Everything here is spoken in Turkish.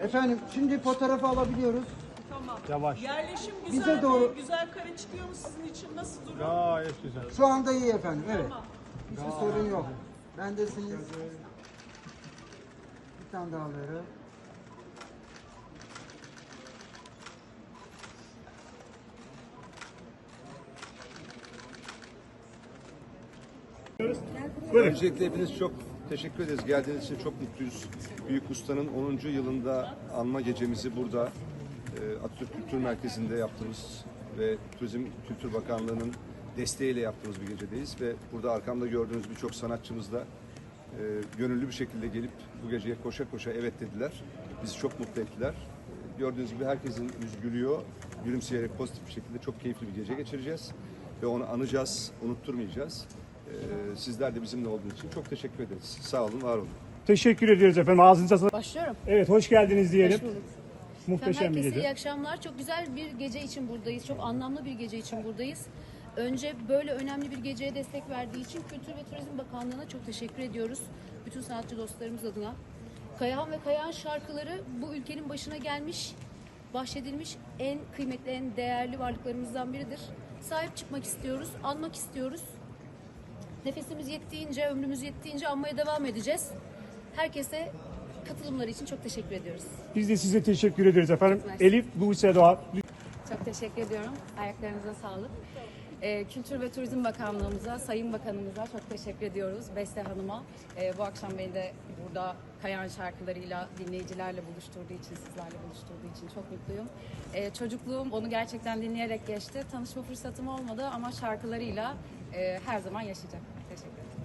Efendim şimdi fotoğrafı alabiliyoruz. Tamam. Yavaş. Yerleşim güzel Bize mi? doğru- Güzel kare çıkıyor mu sizin için? Nasıl durum? Gayet güzel. Şu anda iyi efendim. Evet. Tamam. Hiçbir sorun yok. Bendesiniz. Bir tane daha alıyorum. Öncelikle hepiniz çok teşekkür ederiz. Geldiğiniz için çok mutluyuz. Büyük Usta'nın 10. yılında anma gecemizi burada e, Atatürk Kültür Merkezi'nde yaptığımız ve Turizm Kültür Bakanlığı'nın desteğiyle yaptığımız bir gecedeyiz. Ve burada arkamda gördüğünüz birçok sanatçımız da e, gönüllü bir şekilde gelip bu geceye koşa koşa evet dediler. Bizi çok mutlu ettiler. Gördüğünüz gibi herkesin yüzü gülüyor. Gülümseyerek pozitif bir şekilde çok keyifli bir gece geçireceğiz. Ve onu anacağız, unutturmayacağız. Ee, sizler de bizimle olduğunuz için çok teşekkür ederiz. Sağ olun, var olun. Teşekkür ediyoruz efendim. Ağzınıza sağlık. Başlıyorum. Evet hoş geldiniz diyelim. Hoş bulduk. Muhteşem Efendim, bir herkese gece. iyi akşamlar. Çok güzel bir gece için buradayız. Çok anlamlı bir gece için buradayız. Önce böyle önemli bir geceye destek verdiği için Kültür ve Turizm Bakanlığı'na çok teşekkür ediyoruz. Bütün sanatçı dostlarımız adına. Kayahan ve Kayahan şarkıları bu ülkenin başına gelmiş, bahşedilmiş en kıymetli, en değerli varlıklarımızdan biridir. Sahip çıkmak istiyoruz, anmak istiyoruz. Nefesimiz yettiğince, ömrümüz yettiğince anmaya devam edeceğiz. Herkese katılımları için çok teşekkür ediyoruz. Biz de size teşekkür ediyoruz efendim. Mersi. Elif Buse Doğan. Çok teşekkür ediyorum. Ayaklarınıza sağlık. Ee, Kültür ve Turizm Bakanlığımıza, Sayın Bakanımıza çok teşekkür ediyoruz. Beste Hanım'a Ee, bu akşam beni de burada Kayan şarkılarıyla dinleyicilerle buluşturduğu için, sizlerle buluşturduğu için çok mutluyum. Ee, çocukluğum onu gerçekten dinleyerek geçti. Tanışma fırsatım olmadı ama şarkılarıyla ee, her zaman yaşayacağım. Teşekkür ederim.